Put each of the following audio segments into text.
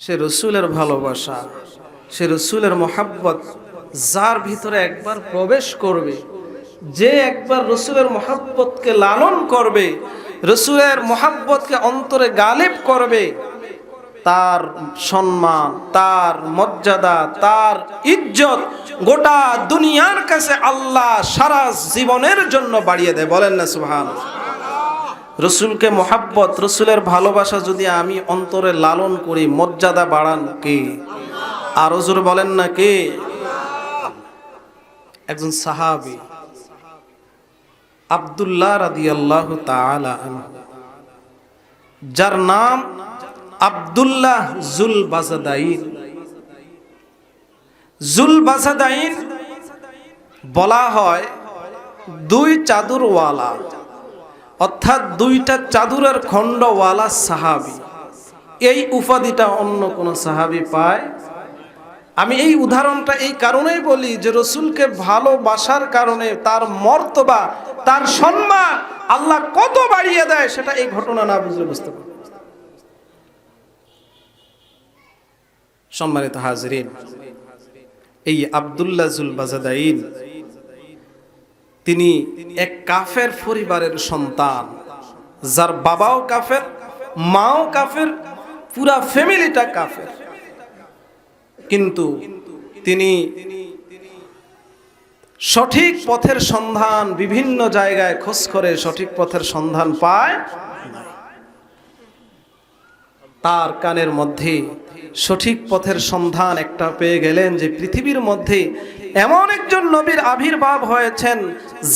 সে রসুলের ভালোবাসা, সে রসুলের মোহাব্বত, যার ভিতরে একবার প্রবেশ করবে, যে একবার রসুলের মোহাব্বতকে লালন করবে, রসুলের মোহাব্বতকে অন্তরে গালিব করবে, তার সম্মান, তার মর্যাদা, তার ইজ্জত গোটা দুনিয়ার কাছে আল্লাহ সারা জীবনের জন্য বাড়িয়ে দেয়। বলেন না সুহান রসুলকে মোহাব্বত, রসুলের ভালোবাসা যদি আমি অন্তরে লালন করি, মর্যাদা বাড়ান কে? আর জোর বলেন না কে? একজন সাহাবি, আবদুল্লাহ রাদি আল্লাহ যার নাম আবদুল্লাহ জুল বাজাদাইন জুল বাজাদাইন বলা হয় দুই চাদুরওয়ালা। অর্থাৎ দুইটা চাদুরের খণ্ডওয়ালা সাহাবি। এই উপাধিটা অন্য কোন সাহাবি পায়? আমি এই উদাহরণটা এই কারণেই বলি যে রসুলকে ভালোবাসার কারণে তার মর্তবা, তার সম্মান আল্লাহ কত বাড়িয়ে দেয় সেটা এই ঘটনা না বুঝলে বুঝতে পারি সম্মানিত হাজরিন, এই আবদুল্লাহ জুল বাজাদাইন তিনি এক কাফের পরিবারের সন্তান, যার বাবাও কাফের, মাও কাফের, পুরা ফ্যামিলিটা কাফের। কিন্তু তিনি সঠিক পথের সন্ধান বিভিন্ন জায়গায় খোঁজ করে সঠিক পথের সন্ধান পায় তার কানের মধ্যে সঠিক পথের সন্ধান একটা পেয়ে গেলেন যে পৃথিবীর মধ্যে এমন একজন নবীর আবির্ভাব হয়েছেন,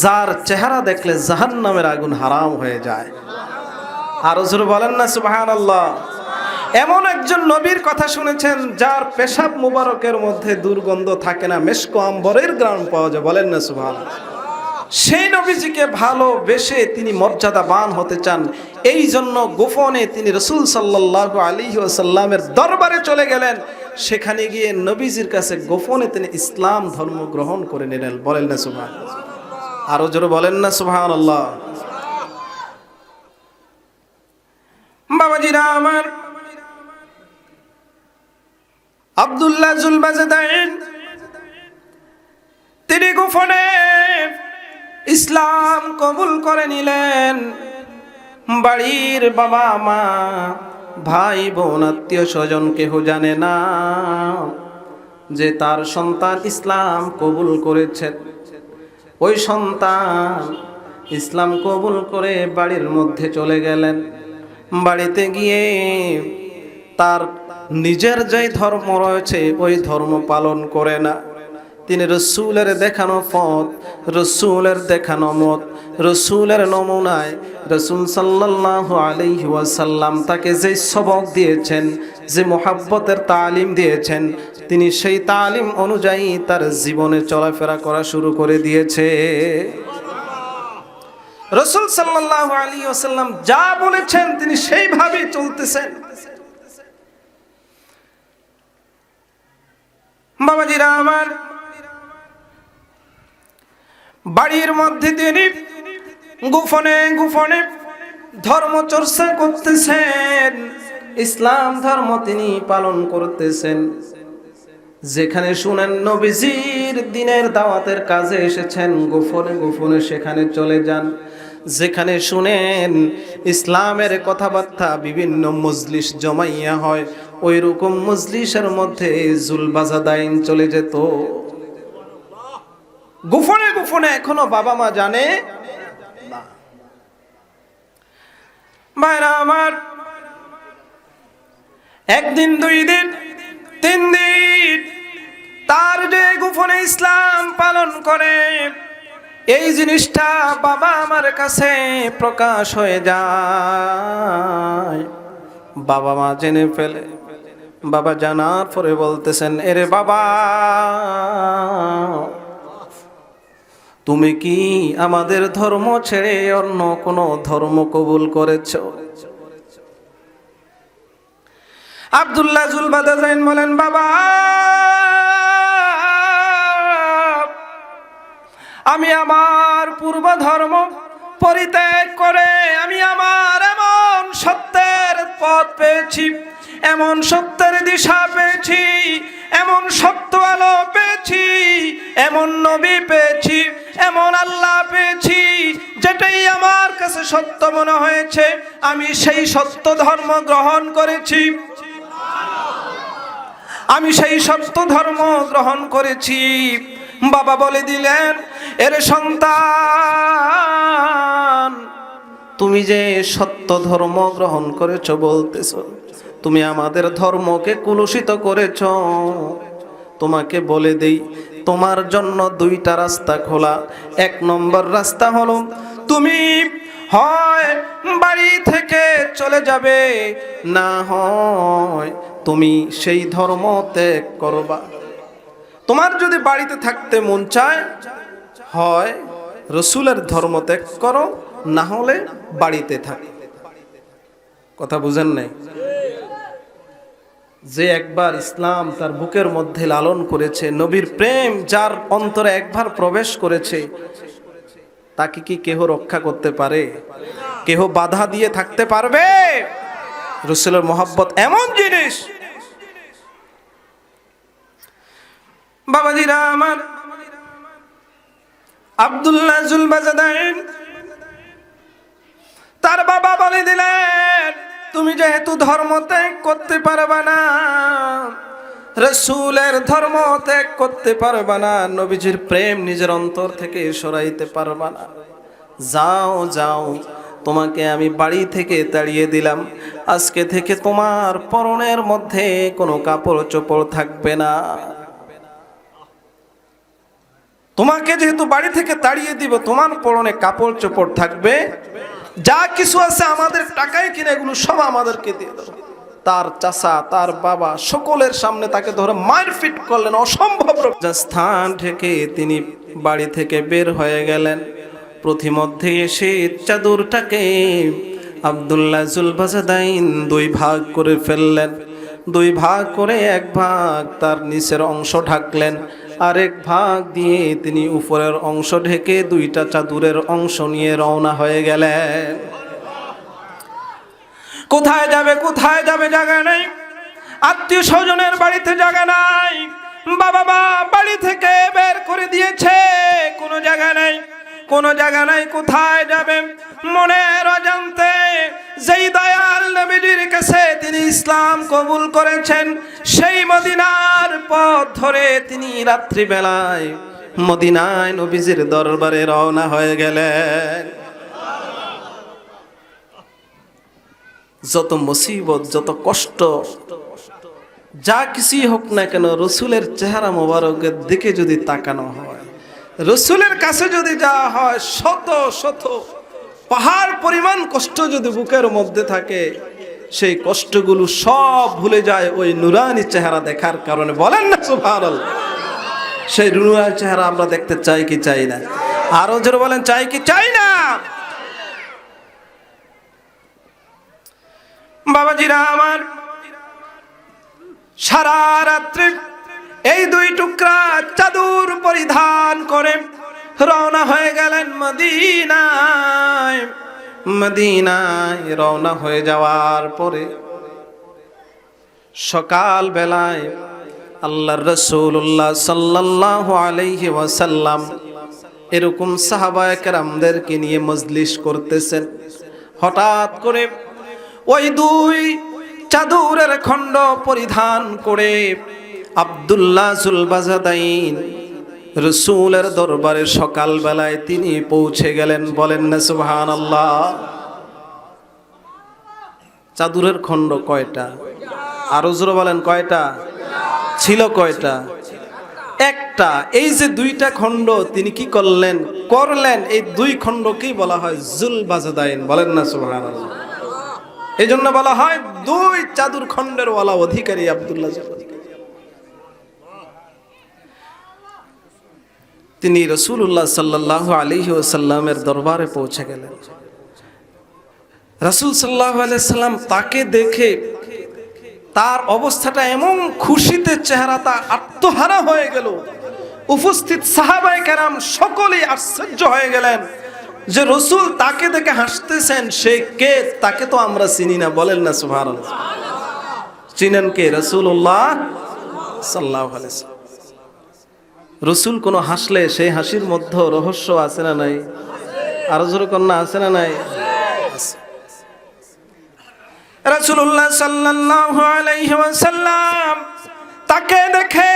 যার চেহারা দেখলে জাহান নামের আগুন হারাম হয়ে যায়। আর জোর বলেন না সুবাহান আল্লাহ এমন একজন নবীর কথা শুনেছেন, যার পেশাব মুবারকের মধ্যে দুর্গন্ধ থাকে না, মেশকো আম্বরের গ্রাম পাওয়া যায়, বলেন না সুবাহান সেই নবীজিকে ভালোবেসে তিনি মর্যাদাবান হতে চান। এই জন্য গোপনে তিনি রসুল সাল্লাহ আলী সাল্লামের দরবারে চলে গেলেন। সেখানে গিয়ে নবীজির কাছে গোপনে তিনি ইসলাম ধর্ম গ্রহণ করে নিলেন। বলেন না সুভান আরও জোরে বলেন না সুভান আল্লাহ বাবাজিরা আমার। আবদুল্লাহ জুলবাজাদাইন। তিনি গোপনে ইসলাম কবুল করে নিলেন। বাড়ির বাবা মা, ভাই বোন, আত্মীয় স্বজন কেহ জানে না যে তার সন্তান ইসলাম কবুল করেছেন ওই সন্তান ইসলাম কবুল করে বাড়ির মধ্যে চলে গেলেন। বাড়িতে গিয়ে তার নিজের যেই ধর্ম রয়েছে, ওই ধর্ম পালন করে না। তিনি রসুলের দেখানো পথ, রসুলের দেখানো মত, রসুলের নমুনায় রসুল সাল্লাহ আলহি ওয়াসাল্লাম তাকে যে সবক দিয়েছেন, যে মোহাব্বতের তালিম দিয়েছেন, তিনি সেই তালিম অনুযায়ী তার জীবনে চলাফেরা করা শুরু করে দিয়েছে। রসুল সাল্লাহ আলী ওসাল্লাম যা বলেছেন তিনি সেইভাবেই চলতেছেন। বাবাজিরা আমার বাড়ির মধ্যে তিনি গোপনে গোপনে ধর্ম চর্চা করতেছেন, ইসলাম ধর্ম তিনি পালন করতেছেন। যেখানে শুনেন নবীজির দিনের দাওয়াতের কাজে এসেছেন, গোপনে গোপনে সেখানে চলে যান। যেখানে শুনেন ইসলামের কথাবার্তা বিভিন্ন মজলিস জমাইয়া হয় ওই রকম মজলিসের মধ্যে জুলবাজাদাইন চলে যেত। গোপনে গোপনে এখনও বাবা মা জানে। ভাইরা আমার একদিন দুই দিন তিন দিন তার যে গোপনে ইসলাম পালন করে এই জিনিসটা বাবা আমার কাছে প্রকাশ হয়ে যায়। বাবা মা জেনে ফেলে বাবা জানার পরে বলতেছেন এরে বাবা তুমি কি আমাদের ধর্ম ছেড়ে অন্য কোন ধর্ম কবুল করেছ? আবদুল্লাহ জুলবাদাইন বলেন, বাবা, আমি আমার পূর্ব ধর্ম পরিত্যাগ করে আমি আমার এমন সত্যের পথ পেয়েছি, এমন সত্যের দিশা পেয়েছি এমন সত্য আলো পেয়েছি, এমন নবী পেয়েছি, এমন আল্লাহ পেয়েছি, যেটাই আমার কাছে সত্য মনে হয়েছে। আমি সেই সত্য ধর্ম গ্রহণ করেছি। আমি সেই সত্য ধর্ম গ্রহণ করেছি। বাবা বলে দিলেন, এর সন্তান, তুমি যে সত্য ধর্ম গ্রহণ করেছ বলতেছ তুমি আমাদের ধর্মকে কুলুষিত করেছ। তোমাকে বলে দেই, তোমার জন্য দুইটা রাস্তা খোলা। এক নম্বর রাস্তা হলো, তুমি হয় বাড়ি থেকে চলে যাবে, না হয় তুমি সেই ধর্ম ত্যাগ করবা। তোমার যদি বাড়িতে থাকতে মন চায়, হয় রসুলের ধর্ম ত্যাগ করো, না হলে বাড়িতে থাক। কথা বুঝেন নাই? যে একবার ইসলাম তার বুকের মধ্যে লালন করেছে, নবীর প্রেম যার অন্তরে একবার প্রবেশ করেছে, তাকে কি কেহ রক্ষা করতে পারে? কেহ বাধা দিয়ে থাকতে পারবে? রসুলের মোহাব্বত এমন জিনিস। বাবাজিরা আমার, আব্দুল্লাহ তার বাবা বলে দিলেন তুমি যেহেতু ধর্ম ত্যাগ করতে পারবে না, রসুলের ধর্ম ত্যাগ করতে পারবে না, নবীজির প্রেম নিজের অন্তর থেকে সরাইতে পারবে না। যাও যাও, তোমাকে আমি বাড়ি থেকে তাড়িয়ে দিলাম। আজকে থেকে তোমার পরনের মধ্যে কোনো কাপড় চোপড় থাকবে না। তোমাকে যেহেতু বাড়ি থেকে তাড়িয়ে দিব, তোমার পরনে কাপড় চোপড় থাকবে। যা কিছু আছে আমাদের টাকায় কিনে এগুলো সব আমাদেরকে দিয়ে দেবো তার চাচা, তার বাবা সকলের সামনে তাকে ধরে মারপিট করলেন, অসম্ভব। স্থান থেকে তিনি বাড়ি থেকে বের হয়ে গেলেন। প্রতিমধ্যে এসে চাদরটাকে আবদুল্লাহ জুলবাজাদাইন দুই ভাগ করে ফেললেন। দুই ভাগ করে এক ভাগ তার নিচের অংশ ঢাকলেন। আরেক ভাগ দিয়ে তিনি উপরের অংশ ঢেকে দুইটা চাদুরের অংশ নিয়ে রওনা হয়ে গেলেন। কোথায় যাবে কোথায় যাবে জায়গা নাই। আত্মীয় স্বজনের বাড়িতে জায়গা নাই। বাবা মা বাড়ি থেকে বের করে দিয়েছে, কোনো জায়গা নেই। কোনো জায়গা নাই, কোথায় যাবে? মনের অজান্তে যেই দয়াল নবীজির কাছে তিনি ইসলাম কবুল করেছেন, সেই মদিনার পথ ধরে তিনি রাত্রিবেলায় মদিনায় নবীজির দরবারে রওনা হয়ে গেলেন। যত মুসিবত, যত কষ্ট, যা কিছুই হোক না কেন, রসুলের চেহারা মোবারকের দিকে যদি তাকানো হয় রসুলের কাছে যদি যাওয়া হয়, শত শত পাহাড় পরিমাণ কষ্ট যদি বুকের মধ্যে থাকে, সেই কষ্টগুলো সব ভুলে যায় ওই নুরানি চেহারা দেখার কারণে। বলেন না সুভার সেই নুরানি চেহারা আমরা দেখতে চাই কি চাই না? আরও জোরে বলেন, চাই কি চাই না? বাবাজিরা আমার সারা রাত্রি এই দুই টুকরা চাদুর পরিধান করে রওনা হয়ে গেলেন মদিনায়। মদিনায় রওনা হয়ে যাওয়ার পরে সকাল বেলায় আল্লাহর রসুল্লাহ সাল্লাহ আলাইহি ওয়াসাল্লাম এরকম সাহাবায় কেরামদেরকে নিয়ে মজলিস করতেছেন। হঠাৎ করে ওই দুই চাদুরের খণ্ড পরিধান করে আবদুল্লাহ জুলবাজাদাইন রসুলের দরবারে সকালবেলায় তিনি পৌঁছে গেলেন, বলেন না সুবহান আল্লাহ চাদুরের খণ্ড কয়টা? আরও জোরে বলেন, কয়টা? ছিল কয়টা? একটা। এই যে দুইটা খণ্ড তিনি কি করলেন? করলেন। এই দুই খণ্ডকেই বলা হয় জুল বাজাদাইন বলেন না আল্লাহ এই জন্য বলা হয় দুই চাদুর খণ্ডের ওয়ালা অধিকারী আবদুল্লাহ তিনি রসুল্লাহ সাল্লাহ আলী ওসাল্লামের দরবারে পৌঁছে গেলেন। রসুল সাল্লাহ আলাইসাল্লাম তাকে দেখে তার অবস্থাটা এমন খুশিতে চেহারাটা আত্মহারা হয়ে গেল। উপস্থিত সাহাবাই কেরাম সকলেই আশ্চর্য হয়ে গেলেন যে রসুল তাকে দেখে হাসতেছেন, সে কে? তাকে তো আমরা চিনি না, বলেন না সুভার চিনেন কে? রসুল্লাহ সাল্লাহ রসুল কোনো হাসলে সেই হাসির মধ্যে রহস্য আছে না নাই? আরও জোর কন্যা আছে না নাই? তাকে দেখে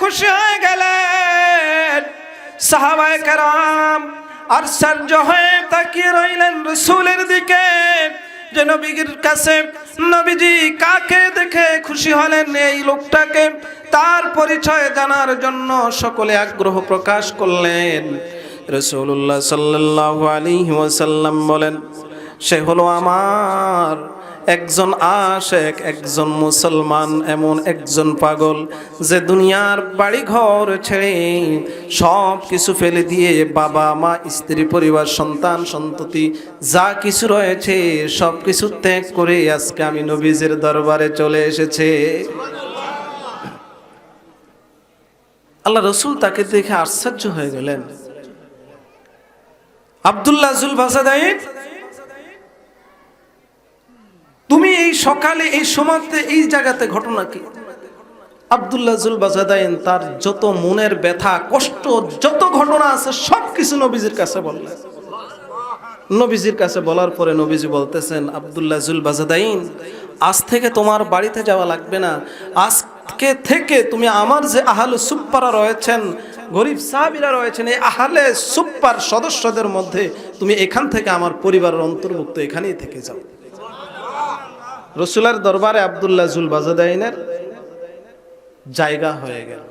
খুশি হয়ে গেলেন। সাহাবায়ে কেরাম আশ্চর্য হয়ে তাকিয়ে রইলেন রসুলের দিকে। যে নবীর কাছে নবীজি কাকে দেখে খুশি হলেন এই লোকটাকে? তার পরিচয় জানার জন্য সকলে আগ্রহ প্রকাশ করলেন। রসুল্লাহ সাল্লাহ আলী ওয়াসাল্লাম বলেন, সে হলো আমার একজন আশেক, একজন মুসলমান, এমন একজন পাগল যে দুনিয়ার বাড়ি ঘর ছেড়ে সব কিছু ফেলে দিয়ে বাবা, মা, স্ত্রী, পরিবার, সন্তান, সন্ততি, যা কিছু রয়েছে সব কিছু ত্যাগ করে আজকে আমি নবীজের দরবারে চলে এসেছে। আল্লাহ রসুল তাকে দেখে আশ্চর্য হয়ে গেলেন। আবদুল্লাহ জুল ভাসাদাইন তুমি এই সকালে, এই সময়তে, এই জায়গাতে ঘটনা কি? আবদুল্লাহ জুল বাজাদাইন তার যত মনের ব্যথা, কষ্ট, যত ঘটনা আছে সব কিছু নবীজির কাছে বললেন নবীজির কাছে বলার পরে নবীজি বলতেছেন, আবদুল্লাহ জুল বাজাদাইন আজ থেকে তোমার বাড়িতে যাওয়া লাগবে না। আজকে থেকে তুমি আমার যে আহালে সুপ্পারা রয়েছেন, গরিব সাহাবিরা রয়েছেন, এই আহালে সুপ্পার সদস্যদের মধ্যে তুমি এখান থেকে আমার পরিবারের অন্তর্ভুক্ত এখানেই থেকে যাও। রসুলের দরবারে আবদুল্লাহ জুল বাজাদাইনের জায়গা হয়ে গেল।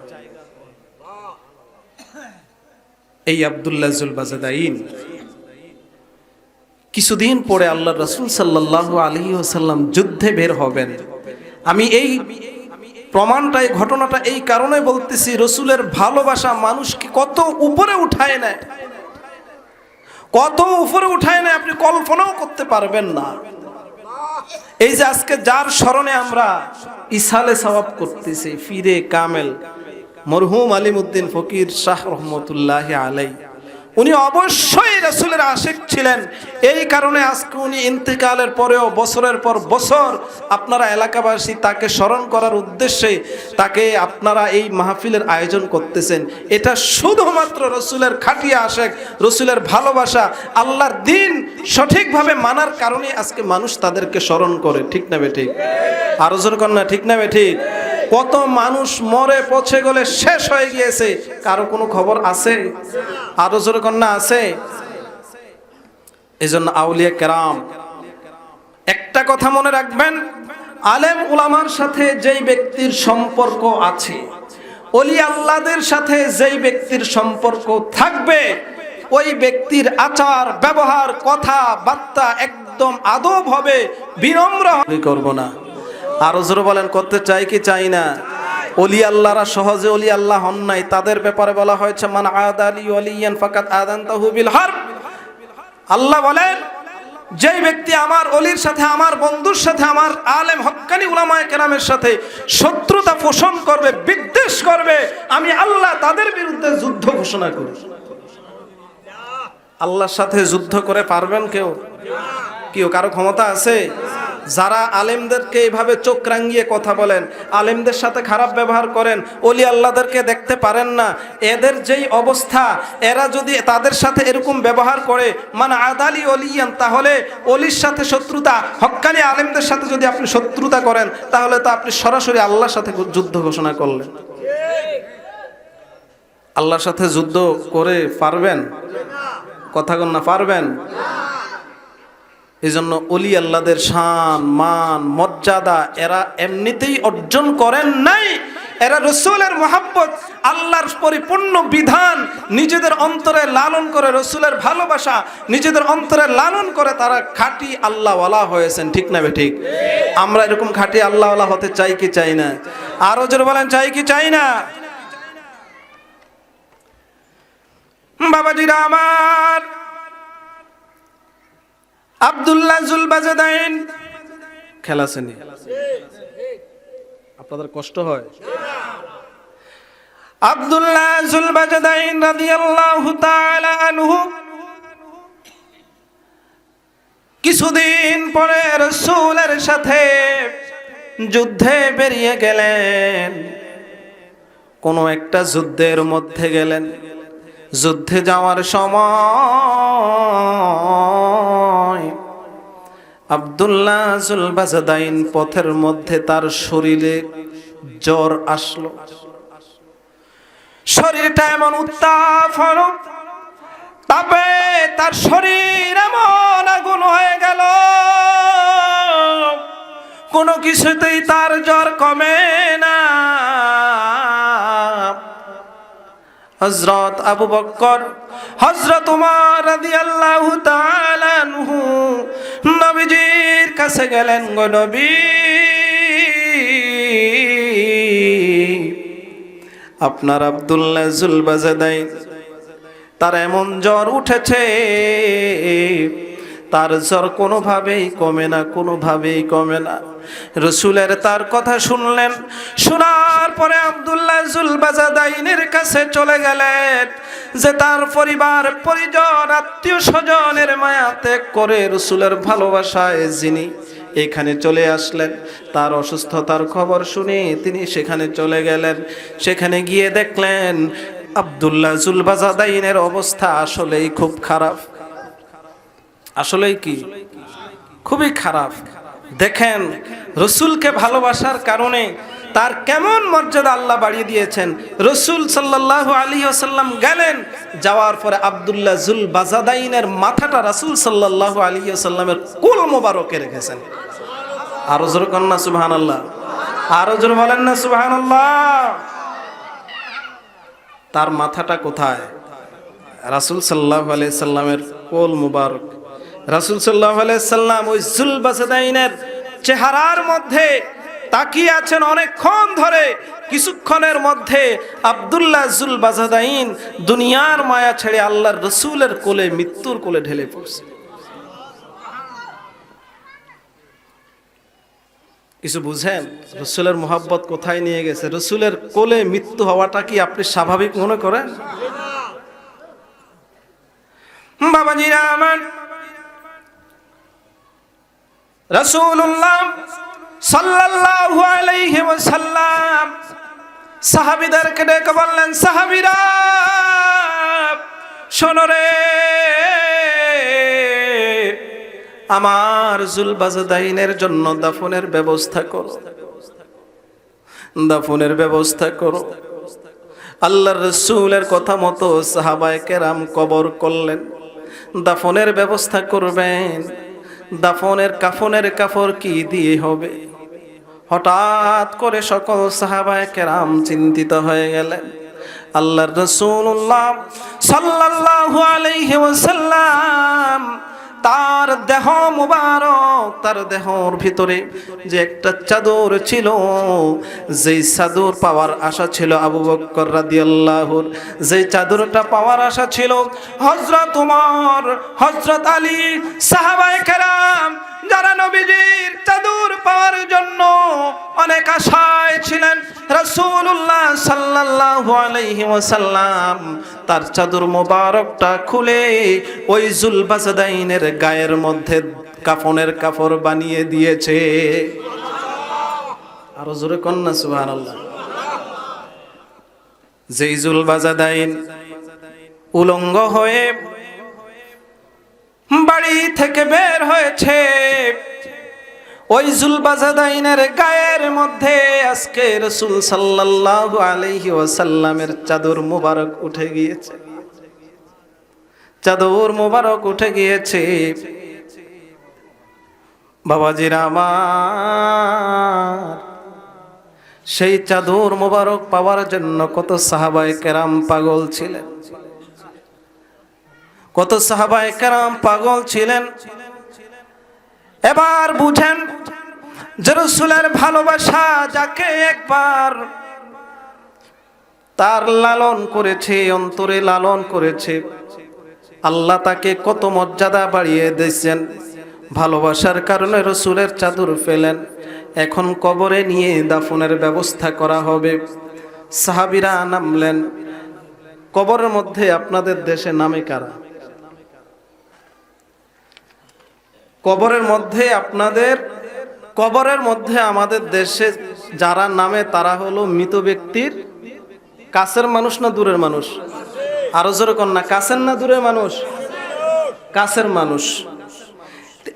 এই আবদুল্লাহ জুল বাজাদাইন কিছুদিন পরে আল্লাহ রসুল সাল্লাহ আলী ওসাল্লাম যুদ্ধে বের হবেন। আমি এই প্রমাণটা এই ঘটনাটা এই কারণে বলতেছি, রসুলের ভালোবাসা মানুষকে কত উপরে উঠায় নেয়। কত উপরে উঠায় নেয় আপনি কল্পনাও করতে পারবেন না। এই যে আজকে যার স্মরণে আমরা ইসালে সবাব করতেছি ফিরে কামেল মরহুম আলিমুদ্দিন ফকির শাহ রহমতুল্লাহ আলাই উনি অবশ্যই রসুলের আশেক ছিলেন। এই কারণে আজকে উনি ইন্তেকালের পরেও বছরের পর বছর আপনারা এলাকাবাসী তাকে স্মরণ করার উদ্দেশ্যে তাকে আপনারা এই মাহফিলের আয়োজন করতেছেন। এটা শুধুমাত্র রসুলের খাটিয়া আশেক, রসুলের ভালোবাসা, আল্লাহর দিন সঠিকভাবে মানার কারণে আজকে মানুষ তাদেরকে স্মরণ করে। ঠিক না বে ঠিক? আরও জোর কন্যা ঠিক না বে ঠিক? কত মানুষ মরে পচে গেলে শেষ হয়ে গিয়েছে। কারও কোনো খবর আছে? আরও জোরে কন্যা আছে? এই জন্য আউলিয়া কেরাম, একটা কথা মনে রাখবেন, আলেম উলামার সাথে যেই ব্যক্তির সম্পর্ক আছে অলি আল্লাদের সাথে যেই ব্যক্তির সম্পর্ক থাকবে, ওই ব্যক্তির আচার, ব্যবহার, কথা, বার্তা একদম আদব হবে, বিনম্র করব না। আরও বলেন, করতে চাই কি চাই না? অলি আল্লাহরা সহজে অলি আল্লাহ হন নাই। তাদের ব্যাপারে বলা হয়েছে, মান আদ অলিয়ান ফাকাত আদান তাহুবিল হার আল্লাহ বলেন, যেই ব্যক্তি আমার অলির সাথে, আমার বন্ধুর সাথে, আমার আলেম হক্কানি উলামায়ে কেরামের সাথে শত্রুতা পোষণ করবে, বিদ্বেষ করবে, আমি আল্লাহ তাদের বিরুদ্ধে যুদ্ধ ঘোষণা করি। আল্লাহর সাথে যুদ্ধ করে পারবেন কেউ? কেউ? কারও ক্ষমতা আছে? যারা আলেমদেরকে এইভাবে চোখ রাঙ্গিয়ে কথা বলেন, আলেমদের সাথে খারাপ ব্যবহার করেন অলি আল্লাহদেরকে দেখতে পারেন না, এদের যেই অবস্থা, এরা যদি তাদের সাথে এরকম ব্যবহার করে মানে আদালি অলিয়ান, তাহলে অলির সাথে শত্রুতা হক্কানি আলেমদের সাথে যদি আপনি শত্রুতা করেন, তাহলে তো আপনি সরাসরি আল্লাহর সাথে যুদ্ধ ঘোষণা করলেন। আল্লাহর সাথে যুদ্ধ করে পারবেন? কথা না, পারবেন? এই জন্য অলি আল্লাদের শান, মান, মর্যাদা এরা এমনিতেই অর্জন করেন নাই। এরা রসুলের মোহাব্বত, আল্লাহর পরিপূর্ণ বিধান, নিজেদের অন্তরে লালন করে রসুলের ভালোবাসা, নিজেদের অন্তরে লালন করে তারা খাঁটি আল্লাহওয়ালা হয়েছেন, ঠিক না ঠিক? আমরা এরকম খাঁটি আল্লাহওয়ালা হতে চাই কি চাই না? আরও জোরে বলেন, চাই কি চাই না? বাবাজিরা আমার আবদুল্লাহ জুলবাজাদাইন। খেলা শ্রেণি। আপনাদের কষ্ট হয়? আবদুল্লাহ জুলবাজাদাইন রাদিয়াল্লাহু তাআলা আনহু। কিছুদিন পরে রাসূলের সাথে যুদ্ধে বেরিয়ে গেলেন। কোনো একটা যুদ্ধের মধ্যে গেলেন। যুদ্ধে যাওয়ার সময় আবদুল্লাহ জুলবাজাদাইন পথের মধ্যে তার শরীরে জ্বর আসলো। শরীরটা এমন উত্তাপ হলো, তাপে তার শরীর এমন আগুন হয়ে গেল। কোনো কিছুতেই তার জ্বর কমে না। হজরত আবু বক্কর হজরত উমার রাদিয়াল্লাহু তাআলা আনহু নবীজির কাছে গেলেন গো নবী। আপনার আব্দুল্লাহ জুলবাজাদাই তার এমন জ্বর উঠেছে তার জ্বর কোনোভাবেই কমে না, কোনোভাবেই কমে না। রসুলের তার কথা শুনলেন, শোনার পরে আবদুল্লাহ জুলবাজাদাইনের কাছে চলে গেলেন, যে তার পরিবার, পরিজন, আত্মীয় স্বজনের মায়া ত্যাগ করে রসুলের ভালোবাসায় যিনি এখানে চলে আসলেন, তার অসুস্থতার খবর শুনে তিনি সেখানে চলে গেলেন। সেখানে গিয়ে দেখলেন, আবদুল্লাহ জুলবাজাদাইনের অবস্থা আসলেই খুব খারাপ। আসলেই কি? খুবই খারাপ। দেখেন, রসুলকে ভালোবাসার কারণে তার কেমন মর্যাদা আল্লাহ বাড়িয়ে দিয়েছেন। রসুল সাল্লাহ আলী আসাল্লাম গেলেন, যাওয়ার পরে আবদুল্লাহ জুল বাজাদাইনের মাথাটা রাসুল সাল্লাহ আলী আসাল্লামের কুল মোবারকে রেখেছেন। আরও জোর কন্যা সুবাহান আল্লাহ আরও জোর বলেন না সুবাহান তার মাথাটা কোথায়? রাসুল সাল্লাহ আলাই সাল্লামের কোল মুবারক। রাসুল সাল্লাহ সাল্লাম ওই জুল বাসাদাইনের চেহারার মধ্যে তাকিয়ে আছেন অনেকক্ষণ ধরে। কিছুক্ষণের মধ্যে আবদুল্লাহ জুল বাজাদাইন দুনিয়ার মায়া ছেড়ে আল্লাহর রসুলের কোলে, মৃত্যুর কোলে ঢেলে পড়ছে। কিছু বুঝেন? রসুলের মোহাব্বত কোথায় নিয়ে গেছে? রসুলের কোলে মৃত্যু হওয়াটা কি আপনি স্বাভাবিক মনে করেন? বাবাজিরা আমার রসুল্লাহ সাল্লাল্লাহু আলাইহি ওয়াসাল্লাম সাহাবীদেরকে ডেকে বললেন, সাহাবীরা, শোনো রে, আমার জুলবাজাদাইনের জন্য দাফনের ব্যবস্থা করো। দাফনের ব্যবস্থা করো। আল্লাহর রসুলের কথা মতো সাহাবায় কেরাম কবর করলেন, দাফনের ব্যবস্থা করবেন। দাফনের কাফনের কাফর কি দিয়ে হবে? হঠাৎ করে সকল সাহাবায় কেরাম চিন্তিত হয়ে গেলেন। আল্লাহর রসুল্লাহ সাল্লাহ ওয়াসাল্লাম তার দেহ মুবারক, তার দেহর ভিতরে যে একটা চাদর ছিল, যেই চাদর পাওয়ার আশা ছিল আবু বক্কর রাদিয়াল্লাহুর যে চাদরটা পাওয়ার আশা ছিল হযরত উমর, হযরত আলী, সাহাবায়ে কেরাম যারা নবীজির চাদর পাওয়ার জন্য অনেক আশায় ছিলেন, রাসূলুল্লাহ সাল্লাল্লাহু আলাইহি তার চাদর মোবারকটা খুলে ওই জুলবাজাদাইনের গায়ের মধ্যে কাফনের কাপড় বানিয়ে দিয়েছে। আরও জোরে কন্যা, সুবহানাল্লাহ। যেই জুলবাজাদাইন উলঙ্গ হয়ে বাড়ি থেকে বের হয়েছে। ওই জুলবাজাদাইনের গায়ের মধ্যে আজকে রসুল সাল্লাল্লাহু আলাইহি ওয়াসাল্লামের চাদর মুবারক উঠে গিয়েছে। চাদর মুবারক উঠে গিয়েছে। বাবাজির আমার, সেই চাদর মুবারক পাওয়ার জন্য কত সাহাবায়ে কেরাম পাগল ছিলেন। কত সাহাবায়ে কেরাম পাগল ছিলেন। এবার বুঝেন যে রসুলের ভালোবাসা যাকে একবার তার লালন করেছে, অন্তরে লালন করেছে। আল্লাহ তাকে কত মর্যাদা বাড়িয়ে দিয়েছেন। ভালোবাসার কারণে রসুলের চাদর ফেলেন। এখন কবরে নিয়ে দাফনের ব্যবস্থা করা হবে। সাহাবিরা নামলেন, কবরের মধ্যে আপনাদের দেশে নামে কারা? কবরের মধ্যে আপনাদের, কবরের মধ্যে আমাদের দেশে যারা নামে তারা হলো মৃত ব্যক্তির, কাছের মানুষ না দূরের মানুষ? আরও জোরে না, কাছের না দূরের মানুষ? কাছের মানুষ।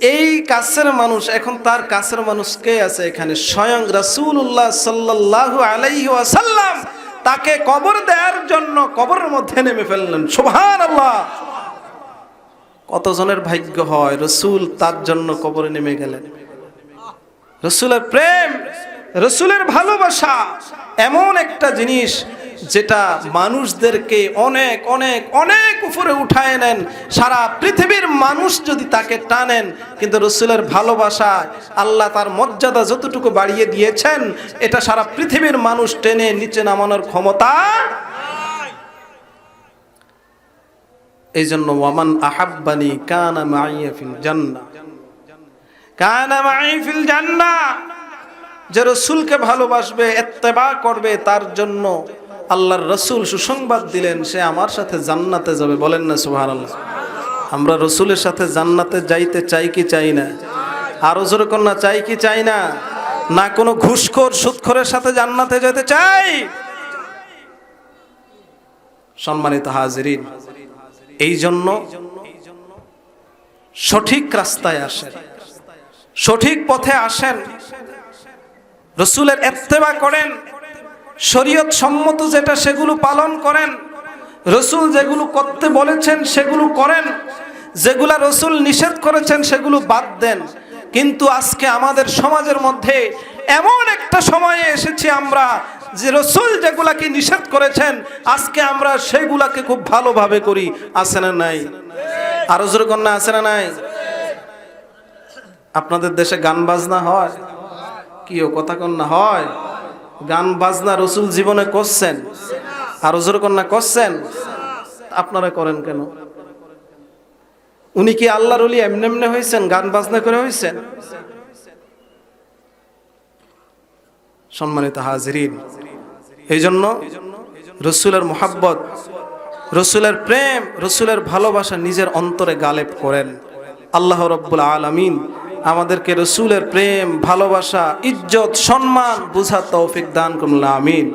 এই কাছের মানুষ, এখন তার কাছের মানুষ কে আছে এখানে? স্বয়ং রাসূলুল্লাহ সাল্লাল্লাহু আলাইহি ওয়াসাল্লাম তাকে কবর দেওয়ার জন্য কবরের মধ্যে নেমে ফেললেন। সুবহানাল্লাহ! কতজনের ভাগ্য হয়, রসুল তার জন্য কবরে নেমে গেলেন। রসুলের প্রেম, রসুলের ভালোবাসা এমন একটা জিনিস যেটা মানুষদেরকে অনেক অনেক অনেক উপরে উঠায় নেন। সারা পৃথিবীর মানুষ যদি তাকে টানেন, কিন্তু রসুলের ভালোবাসা আল্লাহ তার মর্যাদা যতটুকু বাড়িয়ে দিয়েছেন, এটা সারা পৃথিবীর মানুষ টেনে নিচে নামানোর ক্ষমতা এই জন্য ওয়ামান আহাব্বানি কানা মাইয়া ফিল জান্নাহ কানা মাই ফিল জান্নাহ যে রসুলকে ভালোবাসবে, এত্তেবা করবে, তার জন্য আল্লাহর রসুল সুসংবাদ দিলেন, সে আমার সাথে জান্নাতে যাবে। বলেন না, সুবহানাল্লাহ। আমরা রসুলের সাথে জান্নাতে যাইতে চাই কি চাই না? আরও জোরে কন্যা চাই কি চাই না? না কোনো ঘুষখোর, সুদখোরের সাথে জান্নাতে যেতে চাই? সম্মানিত হাজিরিন এই জন্য সঠিক রাস্তায় আসেন। সঠিক পথে আসেন। রসুলের এত্তেবা করেন। শরীয়ত সম্মত যেটা সেগুলো পালন করেন। রসুল যেগুলো করতে বলেছেন সেগুলো করেন। যেগুলা রসুল নিষেধ করেছেন সেগুলো বাদ দেন। কিন্তু আজকে আমাদের সমাজের মধ্যে এমন একটা সময়ে এসেছি আমরা যে রসুল যেগুলাকে নিষেধ করেছেন, আজকে আমরা সেগুলাকে খুব ভালোভাবে করি, আছে না নাই? আরও জোর কন্যা আছে না নাই? আপনাদের দেশে গান বাজনা হয়? কি ও কথা কন্যা হয়? গান বাজনা রসুল জীবনে করছেন। আরও জোর কন্যা করছেন? আপনারা করেন কেন? উনি কি আল্লাহর অলি এমনি এমনি হয়েছেন, গান বাজনা করে হয়েছেন? সম্মানিত হাজরিন। এই জন্য রসুলের মোহাব্বত, রসুলের প্রেম, রসুলের ভালোবাসা নিজের অন্তরে গালেব করেন। আল্লাহ রব্বুল আলমিন আমাদেরকে রসুলের প্রেম, ভালোবাসা, ইজ্জত, সম্মান বুঝা তৌফিক দান করুন। আমিন।